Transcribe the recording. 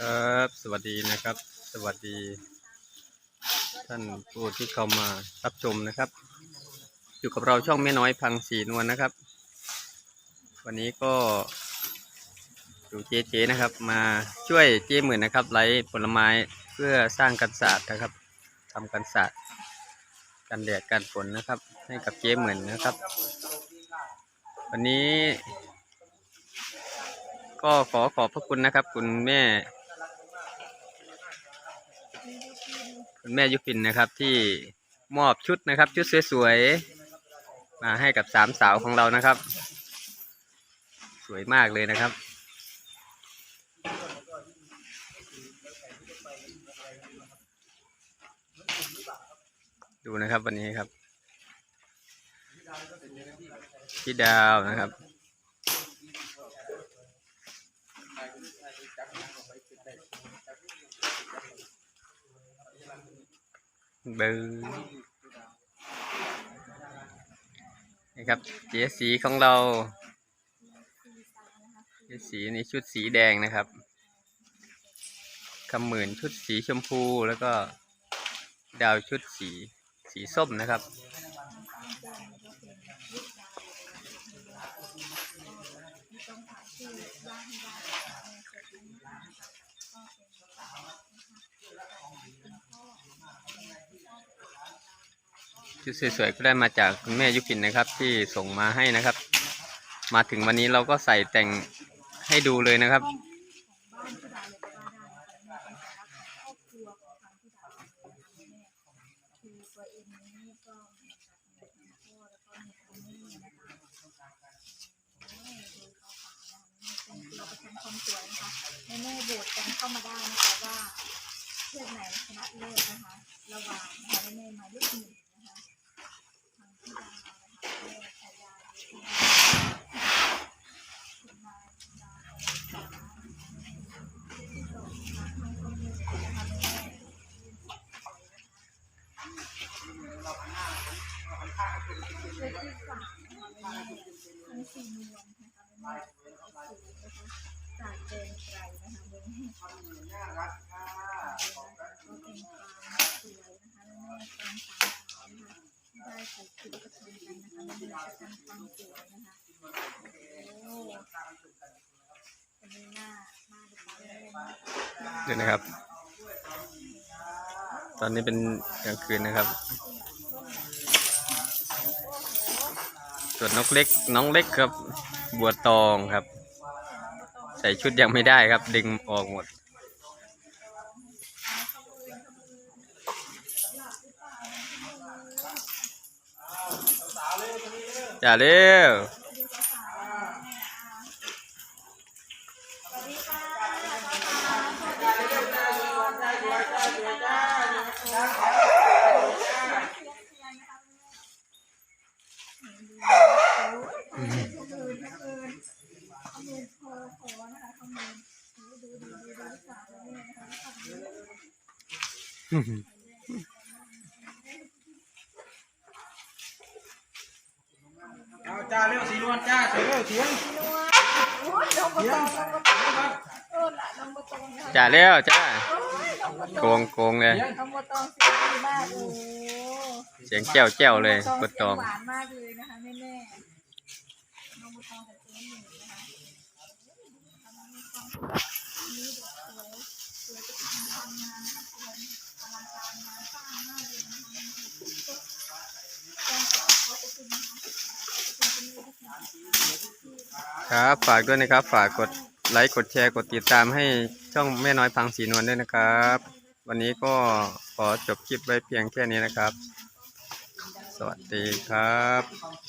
ครับ สวัสดีนะครับ สวัสดี ท่านผู้ที่เข้ามารับชมนะครับ อยู่กับเราช่องแม่น้อยพังสีนวลนะครับ วันนี้ก็อยู่เจ๊เจนะครับ มาช่วยเจ๊หมื่นนะครับไลฟ์ผลไม้เพื่อสร้างกันศาสตร์นะครับทำกันศาสตร์กันแดดกันฝนนะครับ ให้กับเจ๊หมื่นนะครับ วันนี้ก็ขอขอบพระคุณนะครับ คุณแม่ คุณแม่ยุพินนะครับที่มอบชุดนะครับ ชุดสวยๆมาให้กับสามสาวของเรานะครับ สวยมากเลยนะครับดูนะครับวันนี้ครับ พี่ดาวนะครับ เบอร์นะครับเจสีของเราเจสีนี้ชุดสีแดงนะครับคำหมื่นชุดสีชมพูแล้วก็ดาวชุดสีสีส้มนะครับ ชุดสวยๆก็ได้มาจากคุณแม่ยุพินนะครับ ที่ส่งมาให้นะครับ มาถึงวันนี้เราก็ใส่แต่งให้ดูเลยนะครับคือตัวเองนี่ก็เหมือนกับเหมือนคุณพ่อแล้วก็มีคุณแม่นะคะดูเขาฝานะคะนี่เป็นตัวประชันความสวยนะคะแม่แม่ๆโหวตกันเข้ามาได้นะคะว่าเชือกไหนชนะเลิศนะคะ ระหว่างนะคะแม่แม่มายเลขหนึ่งนะคะทางพี่ดาวนะคะแม่ชายาคุณนายดาวฟ้าที่สองนะคะทางคนหนึ่งนะคะแม่ๆ เลขที่สามนะคะทั้งสี่นวลนะคะเป็นเลขสูงนะคะ จากเดนไกลนะคะเดนแห่งความน่ารักค่ะก็เป็นความสวยนะคะแม่ๆเป็นสามสาวนะคะได้ใส่ชุดประชันกันนะคะแม่ๆประชันความสวยนะคะโอ้วันนี้หน้าหน้าดูแม่ๆดูนะครับ ตอนนี้เป็นกลางคืนนะครับส่วนนกเล็กน้องเล็กครับ บัวตองครับ ใส่ชุดยังไม่ได้ครับ ดึงออกหมด จ่าเร็ว เอาจ้าเร็วสีนวลจ้าเสียงเร็วเสียงเสียงองน้องบตองเออละน้องบตองนะคะจ่าเร็วจ้าโกงโกงเลยเสียงแจ้วแจ้วเลยกดตองหวานมากเลยนะคะแม่แม่นมตองแต่เจ๊หนึ่งนะคะนี่เด็กสวยสวยจะทำทำงานนะคะ ครับ ฝากด้วยนะครับ ฝากกดไลค์ กดแชร์ กดติดตามให้ช่องแม่น้อยพังสีนวลด้วยนะครับ วันนี้ก็ขอจบคลิปไว้เพียงแค่นี้นะครับ สวัสดีครับ